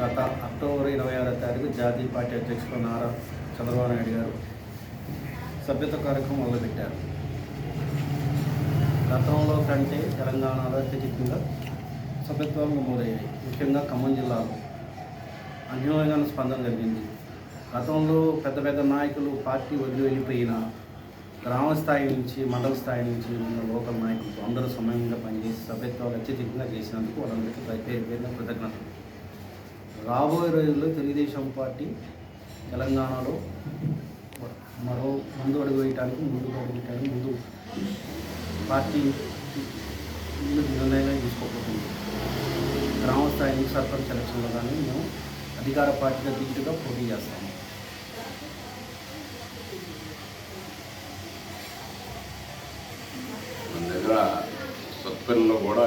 గత అక్టోబర్ ఇరవై ఆరో తారీఖు జాతీయ పార్టీ అధ్యక్షులు నారా చంద్రబాబు నాయుడు గారు సభ్యత కార్యక్రమం మొదలుపెట్టారు. గతంలో కంటే తెలంగాణలో అత్యధికంగా సభ్యత్వాలు నమోదయ్యాయి. ముఖ్యంగా ఖమ్మం జిల్లాలో అన్యోన్యమైన స్పందన జరిగింది. గతంలో పెద్ద పెద్ద నాయకులు పార్టీ వదిలి వెళ్ళిపోయిన గ్రామ స్థాయి నుంచి మండల స్థాయి నుంచి ఉన్న లోకల్ నాయకులు అందరూ సమయంగా పనిచేసి సభ్యత్వాలు అత్యధికంగా చేసినందుకు వాళ్ళందరికీ పేరు పేరున కృతజ్ఞతలు. రాబోయే రోజుల్లో తెలుగుదేశం పార్టీ తెలంగాణలో మరో ముందు అడుగు వేయటానికి ముందు అడుగు వేయటానికి ముందు పార్టీ నిర్ణయంగా నిర్ణయాలు తీసుకోబోతుంది. గ్రామ స్థాయి సర్పంచ్ ఎలక్షన్లో కానీ మేము అధికార పార్టీగా దిగుతుగా పోటీ చేస్తాము. మన దగ్గర సత్పల్లిలో కూడా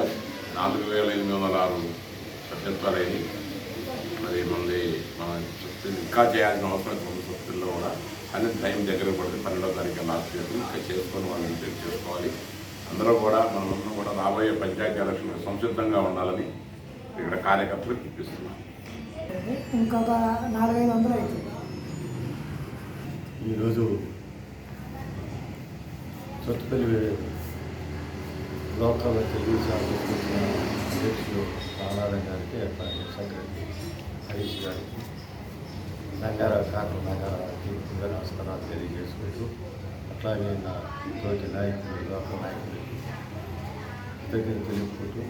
నాలుగు వేల ఎనిమిది వందల ఆరు సభ్యత్వాలైనవి మరి మనది మన ఇంకా చేయాల్సిన అవసరం ఉంది సత్పల్లిలో కూడా. కానీ టైం దగ్గర పడుతుంది పన్నెండో తారీఖు లాస్ట్ ఇయర్ ఇంకా చేసుకొని వాళ్ళని చెక్ చేసుకోవాలి. అందరూ కూడా మనమందరం కూడా రాబోయే పంచాయతీ ఎలక్షన్ సంసిద్ధంగా ఉండాలని ఇక్కడ కార్యకర్తలు చూపిస్తున్నాం ఇంకొక నాలుగైదు వందలు అవుతుంది ఈరోజు సొత్తుపల్లి లోకల్ తెలుగుదేశం అధ్యక్షులు రామారాయణ గారికి అట్లాగే సెక్రటరీ హరీష్ గారికి. నంగారావు కాకు నంగారావుకి నమస్కారాలు తెలియజేసుకుంటూ అట్లాగే నా తోటి నాయకులు లోకల్ నాయకులకి దగ్గర తెలుపుకుంటూ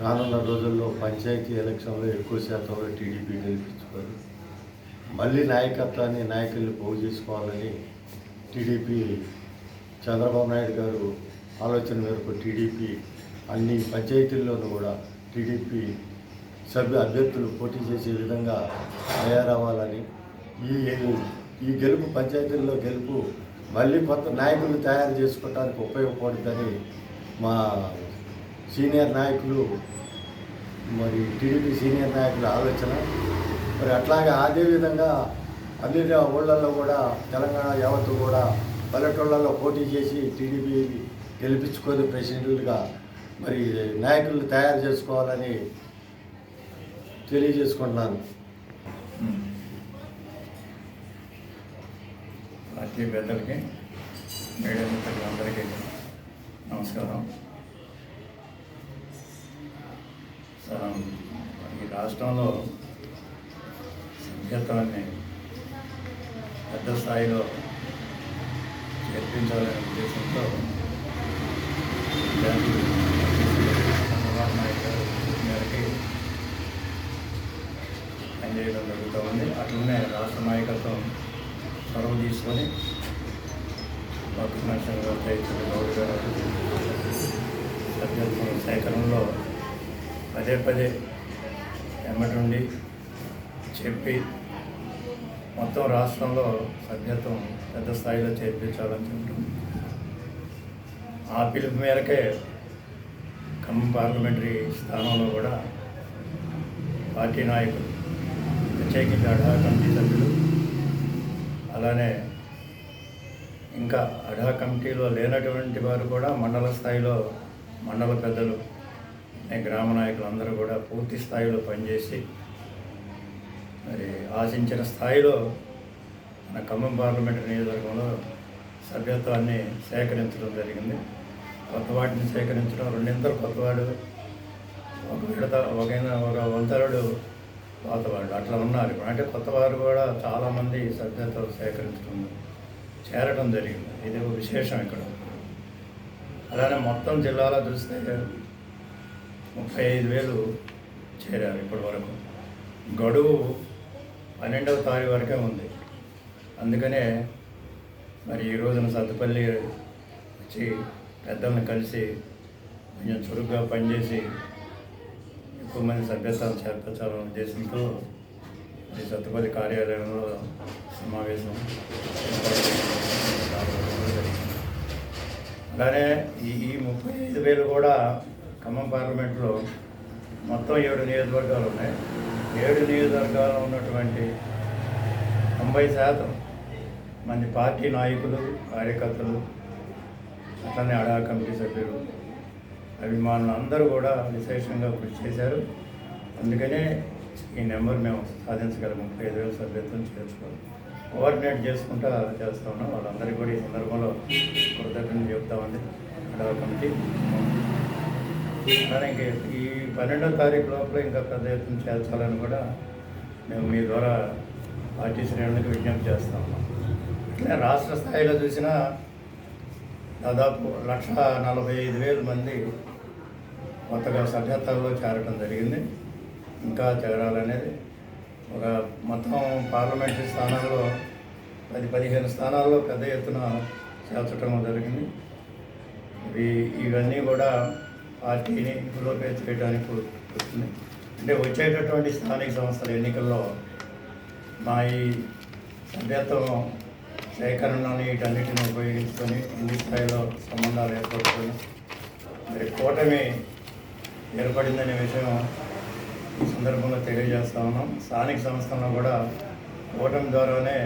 రానున్న రోజుల్లో పంచాయతీ ఎలక్షన్లో ఎక్కువ శాతంలో టీడీపీ గెలిపించుకొని మళ్ళీ నాయకత్వాన్ని నాయకుల్ని పోగు చేసుకోవాలని టీడీపీ చంద్రబాబు నాయుడు గారు ఆలోచన మేరకు టీడీపీ అన్ని పంచాయతీల్లోనూ కూడా టీడీపీ సభ్య అభ్యర్థులు పోటీ చేసే విధంగా తయారవ్వాలని ఈ ఈ గెలుపు పంచాయతీల్లో గెలుపు మళ్ళీ కొత్త నాయకులు తయారు చేసుకోవడానికి ఉపయోగపడుతుందని మా సీనియర్ నాయకులు మరి టీడీపీ సీనియర్ నాయకుల ఆలోచన. మరి అట్లాగే అదే విధంగా అన్ని ఊళ్ళల్లో కూడా తెలంగాణ యావత్తు కూడా పల్లెటూళ్ళల్లో పోటీ చేసి టీడీపీ గెలిపించుకొని ప్రెసిడెంట్లుగా మరి నాయకులు తయారు చేసుకోవాలని తెలియజేసుకుంటున్నాను. పార్టీ పెద్దలకి మీడియా మిత్రులందరికీ నమస్కారం. ఈ రాష్ట్రంలో సభ్యత్వాన్ని పెద్ద స్థాయిలో నేర్పించాలనే ఉద్దేశంతో జాతీయ చంద్రబాబు నాయుడు గారు పిలుపు మేరకి నాయకత్వం ఉంది. అట్లనే రాష్ట్ర నాయకత్వం చొరవ తీసుకొని డాక్టర్ గారు రైతులు గౌడ్ గారు సభ్యత్వం సేకరణలో పదే పదే ఎమ్మటుండి చెప్పి మొత్తం రాష్ట్రంలో సభ్యత్వం పెద్ద స్థాయిలో చేర్పించాలనుకుంటున్నాం ఆ పిలుపు మేరకే ఖమ్మం పార్లమెంటరీ స్థానంలో కూడా పార్టీ నాయకులు ప్రత్యేకించి అఢా కమిటీ సభ్యులు అలానే ఇంకా అడా కమిటీలో లేనటువంటి వారు కూడా మండల స్థాయిలో మండల పెద్దలు గ్రామ నాయకులు అందరూ కూడా పూర్తి స్థాయిలో పనిచేసి మరి ఆశించిన స్థాయిలో మన ఖమ్మం పార్లమెంటు నియోజకవర్గంలో సభ్యత్వాన్ని సేకరించడం జరిగింది. కొత్త వాటిని సేకరించడం రెండింతలు కొత్తవాడు. ఒక విడత ఒక ఒక వంతరుడు పాతవాళ్ళు అట్లా ఉన్నారు ఇప్పుడు. అంటే కొత్తవారు కూడా చాలామంది సభ్యతలు సేకరించడం చేరడం జరిగింది. ఇది ఒక విశేషం ఇక్కడ. అలానే మొత్తం జిల్లాలో చూస్తే ముప్పై ఐదు వేలు చేరారు ఇప్పటి వరకు. గడువు పన్నెండవ తారీఖు వరకే ఉంది. అందుకనే మరి ఈ రోజున సత్తుపల్లి వచ్చి పెద్దల్ని కలిసి కొంచెం చురుగ్గా పనిచేసి ఎక్కువ మంది సభ్యత్వాలు చేర్పించాలనే ఉద్దేశంతో ఈ సత్తుపల్లి కార్యాలయంలో సమావేశం జరిగింది. అలానే ఈ ఈ ముప్పై ఐదు వేలు కూడా ఖమ్మం పార్లమెంట్లో మొత్తం ఏడు నియోజకవర్గాలు ఉన్నాయి ఏడు నియోజకవర్గాల్లో ఉన్నటువంటి తొంభై శాతం మంది పార్టీ నాయకులు కార్యకర్తలు అట్లనే అడా కమిటీ సభ్యులు అభిమానులు అందరూ కూడా విశేషంగా కృషి చేశారు. అందుకనే ఈ నెంబర్ మేము సాధించగలం. ముప్పై ఐదు వేల సభ్యత్వం చేర్చుకోవాలి కోఆర్డినేట్ చేసుకుంటా చేస్తా ఉన్నాం. వాళ్ళందరికీ కూడా ఈ సందర్భంలో కృతజ్ఞతలు చెప్తామండి. ఉంది కమిటీ. అలానే ఈ పన్నెండో తారీఖు లోపల ఇంకా పెద్ద ఎత్తున చేర్చాలని కూడా మేము మీ ద్వారా పార్టీ శ్రేణులకు విజ్ఞప్తి చేస్తా ఉన్నాం. అట్లే రాష్ట్ర స్థాయిలో చూసినా దాదాపు లక్ష నలభై ఐదు వేల మంది కొత్తగా సభ్యత్వంలో చేరటం జరిగింది. ఇంకా చేరాలనేది ఒక మొత్తం పార్లమెంటరీ స్థానాల్లో పది పదిహేను స్థానాల్లో పెద్ద ఎత్తున చేర్చడం జరిగింది. ఇవి ఇవన్నీ కూడా పార్టీని బలోపేత చేయడానికి వస్తుంది. అంటే వచ్చేటటువంటి స్థానిక సంస్థల ఎన్నికల్లో మా ఈ సభ్యత్వం సేకరణని వీటన్నిటిని ఉపయోగించుకొని కింది స్థాయిలో సంబంధాలు ఏర్పడుతుంది మరి కూటమి ఏర్పడిందనే విషయం ఈ సందర్భంగా తెలియజేస్తా ఉన్నాం. స్థానిక సంస్థల్లో కూడా కూటమి ద్వారానే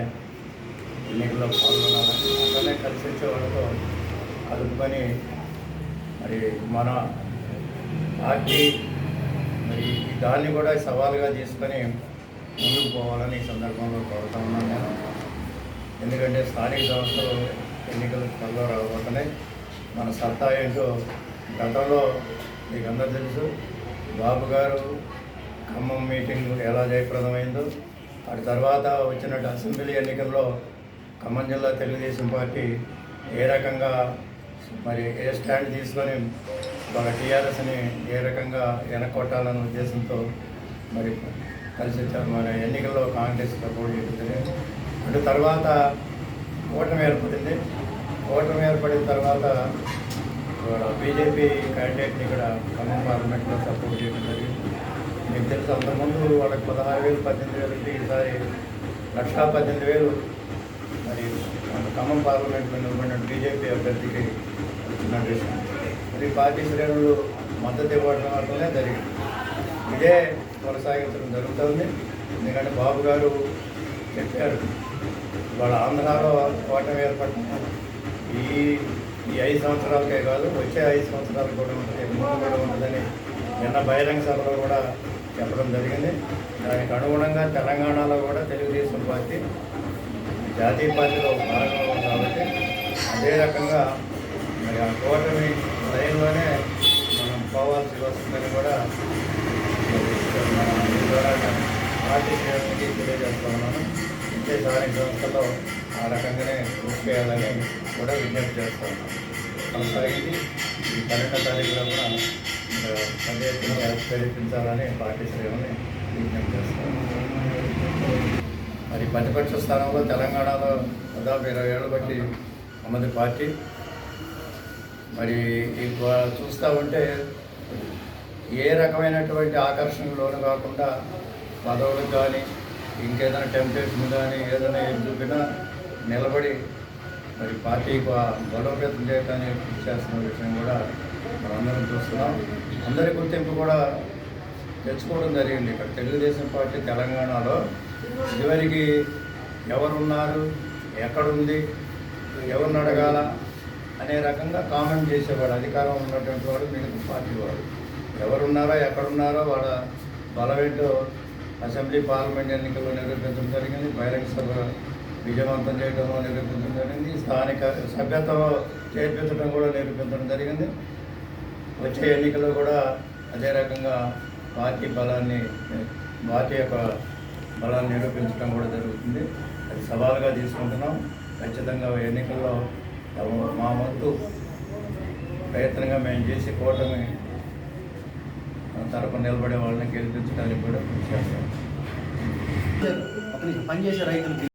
ఎన్నికల్లో పాల్గొనాలని అట్లనే కలిసి వచ్చే వాళ్ళతో కలుపుకొని మరి మన పార్టీ మరి దాన్ని కూడా సవాలుగా తీసుకొని ముందుకు పోవాలని ఈ సందర్భంలో కోరుతా ఉన్నాను నేను. ఎందుకంటే స్థానిక సంస్థలు ఎన్నికలు త్వరలో రాబోతున్నాయి మన సత్తా ఏంటో గతంలో మీకు అందరూ తెలుసు బాబు గారు ఖమ్మం మీటింగ్ ఎలా జయప్రదమైందో అటు తర్వాత వచ్చినట్టు అసెంబ్లీ ఎన్నికల్లో ఖమ్మం జిల్లా తెలుగుదేశం పార్టీ ఏ రకంగా మరి ఏ స్టాండ్ తీసుకొని వాళ్ళ టీఆర్ఎస్ని ఏ రకంగా వెనక్కొట్టాలనే ఉద్దేశంతో మరి కలిసి వచ్చారు. మన ఎన్నికల్లో కాంగ్రెస్ సపోర్ట్ చేస్తుంది అటు తర్వాత ఓటమి ఏర్పడింది. ఓటమి ఏర్పడిన తర్వాత బీజేపీ క్యాండిడేట్ని ఇక్కడ ఖమ్మం పార్లమెంట్లో సపోర్ట్ చేయడం జరిగింది. మీకు తెలిసి అంతకుముందు వాళ్ళకి పదహారు వేలు పద్దెనిమిది వేలు ఉంటే ఈసారి లక్షా పద్దెనిమిది వేలు. మరి ఖమ్మం పార్లమెంట్ నిలబడిన బీజేపీ అభ్యర్థికి వచ్చిన మరి పార్టీ శ్రేణులు మద్దతు ఇవ్వడం వల్లనే జరిగింది. ఇదే కొనసాగించడం జరుగుతుంది. ఎందుకంటే బాబు గారు చెప్పారు వాళ్ళ ఆంధ్రాలో కోటం ఏర్పడటం ఈ ఈ ఐదు సంవత్సరాలకే కాదు వచ్చే ఐదు సంవత్సరాలు కూడా ఉంటుంది ముందు కూడా ఉంటుందని నిన్న బహిరంగ సభలో కూడా చెప్పడం జరిగింది. దానికి అనుగుణంగా తెలంగాణలో కూడా తెలుగుదేశం పార్టీ జాతీయ పార్టీలో భాగంగా కాబట్టి అదే రకంగా మరి ఆ కూటమి లైన్లోనే మనం పోవాల్సి వస్తుందని కూడా పార్టీ శ్రేణులకి తెలియజేస్తా ఉన్నాను. ఇంకే స్థానిక సంస్థల్లో ఆ రకంగానే కృషి చేయాలని కూడా విజ్ఞప్తి చేస్తా ఉన్నాను కొనసాగింది ఈ పన్నెండో తారీఖులో కూడా మరి పెద్ద ఎత్తున ప్రేరేపించాలని పార్టీ శ్రేణుల్ని విజ్ఞప్తి చేస్తాను మరి ప్రతిపక్ష స్థానంలో తెలంగాణలో దాదాపు ఇరవై ఏళ్ళ బట్టి ఉన్నది పార్టీ. మరి ఇక చూస్తూ ఉంటే ఏ రకమైనటువంటి ఆకర్షణకు లోను కాకుండా పదవులకు కానీ ఇంకేదైనా టెంప్టేషన్ కానీ ఏదైనా ఏం చూపినా నిలబడి మరి పార్టీ బలోపేతం చేయడానికి కృషి చేస్తున్న విషయం కూడా మనందరం చూస్తున్నాం. అందరి గుర్తింపు కూడా తెచ్చుకోవడం జరిగింది. ఇక్కడ తెలుగుదేశం పార్టీ తెలంగాణలో ఇదివరకు ఎవరున్నారు ఎక్కడుంది ఎవరిని అడగాల అనే రకంగా కామెంట్ చేసేవాడు. అధికారం ఉన్నటువంటి వాడు మిగతా పార్టీ వాడు. ఎవరున్నారో ఎక్కడున్నారో వాళ్ళ బలమేంటో అసెంబ్లీ పార్లమెంట్ ఎన్నికల్లో నిరూపించడం జరిగింది. బహిరంగ సభ విజయవంతం చేయడంలో నిరూపించడం జరిగింది. స్థానిక సభ్యత్వం చేర్పించడం కూడా నిరూపించడం జరిగింది. వచ్చే ఎన్నికల్లో కూడా అదే రకంగా పార్టీ బలాన్ని పార్టీ యొక్క బలాన్ని నిరూపించడం కూడా జరుగుతుంది. అది సవాలుగా తీసుకుంటున్నాం. ఖచ్చితంగా ఎన్నికల్లో మా వంతు ప్రయత్నంగా మేము చేసి కూటమి తరపు నిలబడే వాళ్ళని గెలిపించడానికి కూడా కృషి చేస్తాం. పనిచేసే రైతులకి